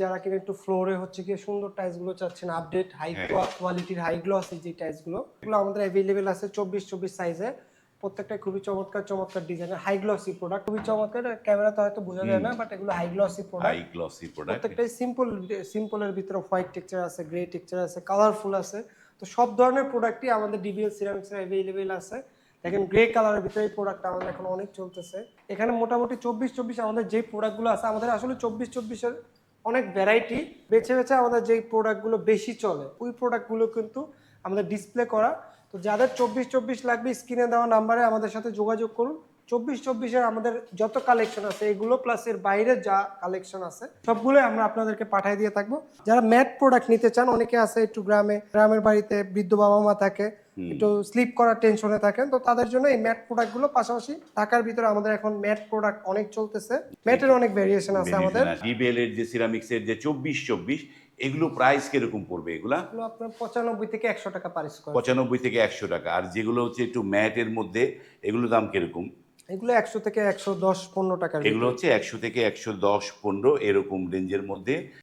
যারা কিনা একটু ফ্লোরে হচ্ছে গিয়ে সুন্দর টাইলসগুলো চাচ্ছেন আপডেট হাই। কোয়ালিটির হাই গ্লস যে টাইলসগুলো এগুলো আমাদের অ্যাভেলেবেল আছে চব্বিশ চব্বিশ সাইজে প্রত্যেকটা খুবই চমৎকার চমৎকার ডিজাইনের হাই গ্লসি প্রোডাক্ট খুবই চমৎকার ক্যামেরাতে হয়তো বোঝা যায় না বাট এগুলো high glossy high product glossy product প্রত্যেকটাই সিম্পল সিম্পলের ভিতরে হোয়াইট টেক্সচার আছে গ্রে টেক্সচার আছে কালারফুল আছে। তো সব ধরনের প্রোডাক্টই আমাদের ডিবিএল সিরামিক্সের অ্যাভেলেবেল আছে। দেখেন গ্রে কালারের ভিতরে এই প্রোডাক্টটা আমাদের এখন অনেক চলতেছে। এখানে মোটামুটি চব্বিশ চব্বিশ আমাদের যে প্রোডাক্টগুলো আছে আমাদের আসলে চব্বিশ চব্বিশের অনেক ভ্যারাইটি বেছে বেছে আমাদের যেই প্রোডাক্টগুলো বেশি চলে, ওই প্রোডাক্টগুলো কিন্তু আমাদের ডিসপ্লে করা। তো যাদের চব্বিশ চব্বিশ লাগবে স্ক্রিনে দেওয়া নাম্বারে আমাদের সাথে যোগাযোগ করুন। চব্বিশ চব্বিশের আমাদের যত কালেকশন আছে এগুলো প্লাস এর বাইরে যা কালেকশন আছে সবগুলো আমরা আপনাদেরকে পাঠিয়ে দিয়ে থাকব। যারা ম্যাট প্রোডাক্ট নিতে চান অনেকে আছে একটু গ্রামে গ্রামের বাড়িতে বৃদ্ধ বাবা মা থাকে একটু স্লিপ করার টেনশনে থাকেন তো তাদের জন্য এই ম্যাট প্রোডাক্টগুলো পাশাপাশি ঢাকার ভিতরে আমাদের এখন ম্যাট প্রোডাক্ট অনেক চলতেছে। ম্যাটের অনেক ভেরিয়েশন আছে আমাদের। ডিবিএল এর যে সিরামিক্সের যে চব্বিশ চব্বিশ এগুলো প্রাইস কীরকম পড়বে এগুলা? আপনার পঁচানব্বই থেকে একশো টাকা পার স্কোয়ার পঁচানব্বই থেকে একশো টাকা। আর যেগুলো হচ্ছে একটু ম্যাটের মধ্যে এগুলো দাম কীরকম? এগুলো একশো থেকে একশো দশ পনেরো টাকা এগুলো হচ্ছে একশো থেকে একশো দশ পনেরো এরকম রেঞ্জের মধ্যে।